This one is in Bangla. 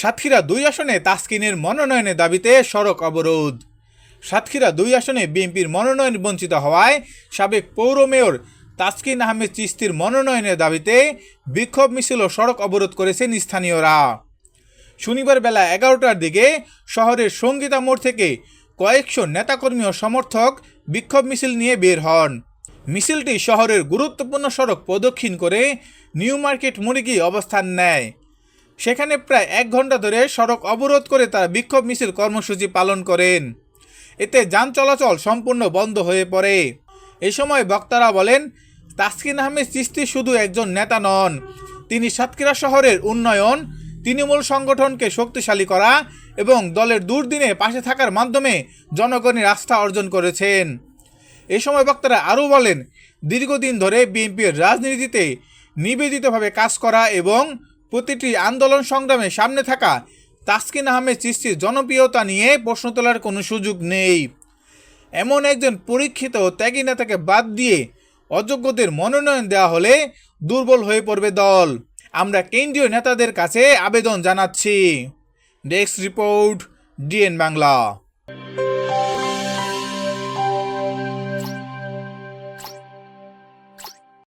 সাতক্ষীরা দুই আসনে তাসকিনের মনোনয়নের দাবিতে সড়ক অবরোধ। সাতক্ষীরা দুই আসনে বিএনপির মনোনয়ন বঞ্চিত হওয়ায় সাবেক পৌর মেয়র তাসকিন আহমেদ চিস্তির মনোনয়নের দাবিতে বিক্ষোভ মিছিল ও সড়ক অবরোধ করেছেন স্থানীয়রা। শনিবার বেলা এগারোটার দিকে শহরের সঙ্গীতা মোড় থেকে কয়েকশো নেতাকর্মী ও সমর্থক বিক্ষোভ মিছিল নিয়ে বের হন। মিছিলটি শহরের গুরুত্বপূর্ণ সড়ক প্রদক্ষিণ করে নিউ মার্কেট মোড়ে অবস্থান নেয়। সেখানে প্রায় এক ঘণ্টা ধরে সড়ক অবরোধ করে তারা বিক্ষোভ মিছিল কর্মসূচি পালন করেন। এতে যান চলাচল সম্পূর্ণ বন্ধ হয়ে পড়ে। এ সময় বক্তারা বলেন, তাসকিন আহমেদ চিস্তি শুধু একজন নেতা নন, তিনি সাতক্ষীরা শহরের উন্নয়ন, তৃণমূল সংগঠনকে শক্তিশালী করা এবং দলের দুর্দিনে পাশে থাকার মাধ্যমে জনগণের আস্থা অর্জন করেছেন। এ সময় বক্তারা আরও বলেন, দীর্ঘদিন ধরে বিএনপির রাজনীতিতে নিবেদিতভাবে কাজ করা এবং প্রতিটি আন্দোলন সংগ্রামে সামনে থাকা তাসকিন আহমেদ চিস্তির জনপ্রিয়তা নিয়ে প্রশ্ন তোলার কোনো সুযোগ নেই। এমন একজন পরীক্ষিত ত্যাগী নেতাকে বাদ দিয়ে অযোগ্যদের মনোনয়ন দেওয়া হলে দুর্বল হয়ে পড়বে দল। আমরা কেন্দ্রীয় নেতাদের কাছে আবেদন জানাচ্ছি। Desk report, D N Bangla.